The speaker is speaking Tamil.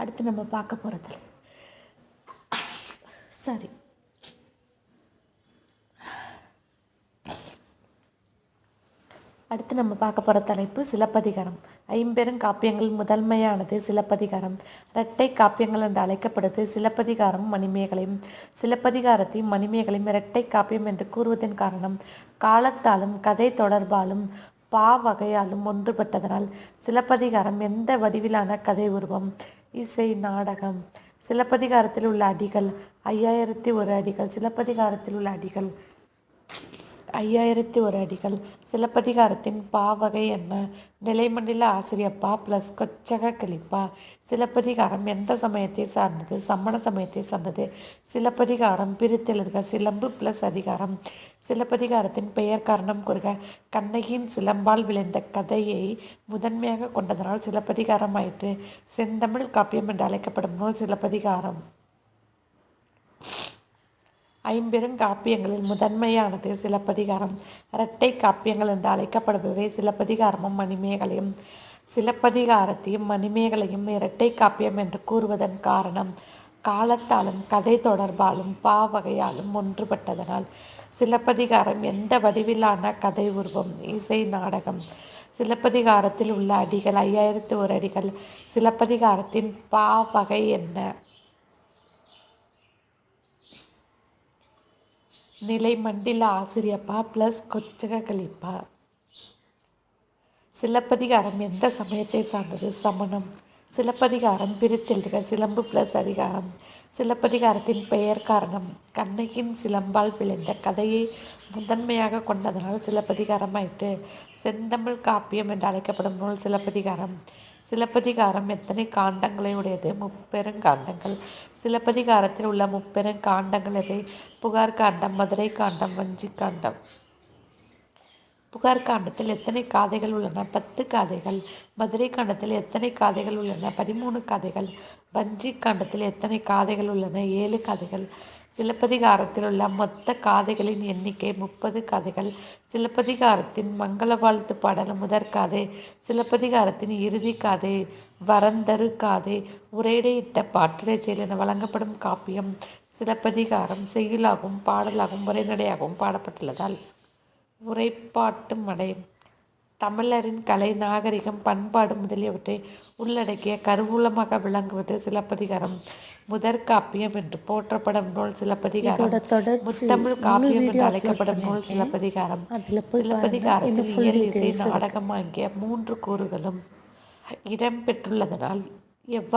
அடுத்து நம்ம பார்க்க போகிறது சாரி. அடுத்து நம்ம பார்க்க போகிற தலைப்பு சிலப்பதிகாரம். ஐம்பெரும் காப்பியங்கள் முதன்மையானது சிலப்பதிகாரம். இரட்டை காப்பியங்கள் என்று அழைக்கப்படுது சிலப்பதிகாரம் மணிமேகலையும் சிலப்பதிகாரத்தையும் மணிமேகலையும் இரட்டை காப்பியம் என்று கூறுவதன் காரணம் காலத்தாலும் கதை தொடர்பாலும் பா வகையாலும் ஒன்றுபட்டதனால் சிலப்பதிகாரம் எந்த வடிவிலான கதை உருவம்? இசை நாடகம். சிலப்பதிகாரத்தில் உள்ள அடிகள் ஐயாயிரத்தி ஒரு அடிகள். சிலப்பதிகாரத்தில் உள்ள அடிகள் ஐயாயிரத்தி ஒரு அடிகள். சிலப்பதிகாரத்தின் பாவகை என்ன? நிலைமண்டல ஆசிரியப்பா ப்ளஸ் கொச்சக கிளிப்பா. சிலப்பதிகாரம் எந்த சமயத்தை சார்ந்தது? சம்மண சமயத்தை சார்ந்தது. சிலப்பதிகாரம் பிரித்தெழுதுக. சிலம்பு ப்ளஸ் அதிகாரம். சிலப்பதிகாரத்தின் பெயர் காரணம் கூறுக. கண்ணகியின் சிலம்பால் விளைந்த கதையை முதன்மையாக கொண்டதனால் சிலப்பதிகாரம் ஆயிற்று செந்தமிழ் காப்பியம் என்று அழைக்கப்படும் நூல் சிலப்பதிகாரம். ஐம்பெருங்காப்பியங்களில் முதன்மையானது சிலப்பதிகாரம். இரட்டை காப்பியங்கள் என்று அழைக்கப்படுபவை சிலப்பதிகாரமும் மணிமேகலையும். சிலப்பதிகாரத்தையும் மணிமேகலையும் இரட்டை காப்பியம் என்று கூறுவதன் காரணம் காலத்தாலும் கதை தொடர்பாலும் பாவகையாலும் ஒன்றுபட்டதனால். சிலப்பதிகாரம் எந்த வடிவிலான கதை உருவம்? இசை நாடகம். சிலப்பதிகாரத்தில் உள்ள அடிகள் ஐயாயிரத்து ஒரு அடிகள். சிலப்பதிகாரத்தின் பாவகை என்ன? நிலை மண்டில ஆசிரியப்பா ப்ளஸ் கொச்சக கலிப்பா சிலப்பதிகாரம் எந்த சமயத்தை சார்ந்தது? சமணம். சிலப்பதிகாரம் பிரித்தெழுக சிலம்பு ப்ளஸ் அதிகாரம். சிலப்பதிகாரத்தின் பெயர் காரணம் கண்ணகியின் சிலம்பால் விளைந்த கதையை முதன்மையாக கொண்டதனால் சிலப்பதிகாரம் ஆயிற்று. செந்தமிழ் காப்பியம் என்று அழைக்கப்படும் நூல் சிலப்பதிகாரம். சிலப்பதிகாரம் எத்தனை காண்டங்களை உடையது? முப்பெருங்காண்டங்கள் சிலப்பதிகாரத்தில் உள்ள முப்பெருங்காண்டங்கள் எதை புகார் காண்டம் மதுரை காண்டம் வஞ்சி காண்டம். புகார் காண்டத்தில் எத்தனை காதைகள் உள்ளன? பத்து காதைகள். மதுரை காண்டத்தில் எத்தனை காதைகள் உள்ளன? பதிமூணு காதைகள். வஞ்சி காண்டத்தில் எத்தனை காதைகள் உள்ளன? ஏழு காதைகள். சிலப்பதிகாரத்தில் உள்ள மொத்த காதைகளின் எண்ணிக்கை முப்பது காதைகள். சிலப்பதிகாரத்தின் மங்கள வாழ்த்து பாடல் முதற்காதை சிலப்பதிகாரத்தின் இறுதி காதை. வரந்தரு காதை. உரையிடையிட்ட பாட்டுரை செயல் என வழங்கப்படும் காப்பியம். சிலப்பதிகாரம் செய்யுளாகவும் பாடலாகவும் உரைநடையாகவும் பாடப்பட்டுள்ளதால் உரைப்பாட்டு மடை தமிழரின் கலை நாகரிகம் பண்பாடு முதலியவற்றை உள்ளடக்கிய கருவூலமாக விளங்குவது சிலப்பதிகாரம். முதற் காப்பியம் என்று போற்றப்படும் நூல் சிலப்பதிகாரம். முத்தமிழ் காப்பியம் என்று அழைக்கப்படும் நூல் சிலப்பதிகாரம். சிலப்பதிகாரத்தில் இயல் இசை நாடகம் ஆகிய மூன்று கூறுகளும் இடம்பெற்றுள்ளதனால் எவ்வாறு